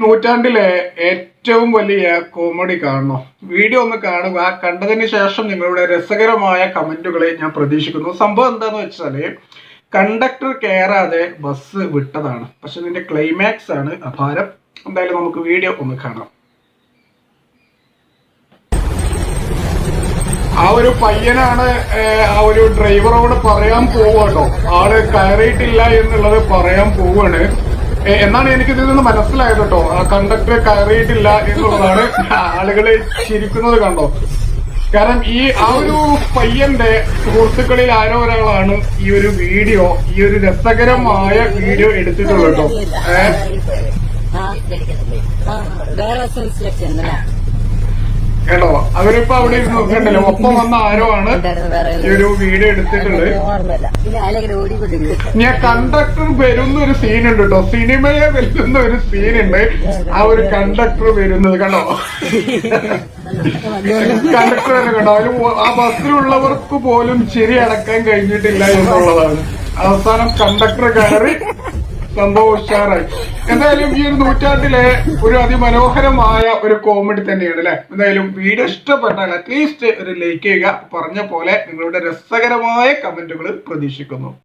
നൂറ്റാണ്ടിലെ ഏറ്റവും വലിയ കോമഡി കാണണോ. വീഡിയോ ഒന്ന് കാണുക. കണ്ടതിന് ശേഷം നിങ്ങളുടെ രസകരമായ കമന്റുകളെ ഞാൻ പ്രതീക്ഷിക്കുന്നു. സംഭവം എന്താന്ന് വെച്ചാൽ കണ്ടക്ടർ കയറാതെ ബസ് വിട്ടതാണ്. പക്ഷെ ഇതിന്റെ ക്ലൈമാക്സ് ആണ് അപാരം. എന്തായാലും നമുക്ക് വീഡിയോ ഒന്ന് കാണാം. ആ ഒരു പയ്യനാണ് ആ ഒരു ഡ്രൈവറോട് പറയാൻ പോവാട്ടോ ആൾ കയറിയിട്ടില്ല എന്നുള്ളത് പറയാൻ പോവാണ് എന്നാണ് എനിക്ക് ഇതിൽ നിന്ന് മനസ്സിലായത് കേട്ടോ കണ്ടക്ടർ കയറിയിട്ടില്ല എന്നുള്ളതാണ് ആളുകളെ ചിരിക്കുന്നത് കണ്ടോ കാരണം ഈ ആ ഒരു പയ്യന്റെ സുഹൃത്തുക്കളിൽ ആരോ ഒരാളാണ് ഈ ഒരു വീഡിയോ ഈ ഒരു രസകരമായ വീഡിയോ എടുത്തിട്ടുള്ളത് കേട്ടോ ഏഹ് കേട്ടോ? അവരിപ്പോ അവിടെ ഇരുന്ന് കണ്ടല്ലോ ഒപ്പം വന്ന ആരോ ആണ് ഈ ഒരു വീഡിയോ എടുത്തിട്ടുള്ളത്. ഞാൻ കണ്ടക്ടർ വരുന്ന ഒരു സീൻ ഉണ്ട് കേട്ടോ. സിനിമയെ വരുന്ന ഒരു സീൻ ഉണ്ട്. ആ ഒരു കണ്ടക്ടർ വരുന്നത് കണ്ടോ? കണ്ടക്ടർ തന്നെ കണ്ടോ? അതിൽ ആ ബസ്സിലുള്ളവർക്ക് പോലും ചിരി അടക്കാൻ കഴിഞ്ഞിട്ടില്ല എന്നുള്ളതാണ്. അവസാനം കണ്ടക്ടർ കയറി സംഭവം ഉഷാറായി എന്തായാലും ഈ ഒരു നൂറ്റാണ്ടിലെ ഒരു അതിമനോഹരമായ ഒരു കോമഡി തന്നെയാണ് അല്ലെ എന്തായാലും വീഡിയോ ഇഷ്ടപ്പെട്ടാൽ അറ്റ്ലീസ്റ്റ് ഒരു ലൈക്ക് ചെയ്യുക. പറഞ്ഞ പോലെ നിങ്ങളുടെ രസകരമായ കമന്റുകൾ പ്രതീക്ഷിക്കുന്നു.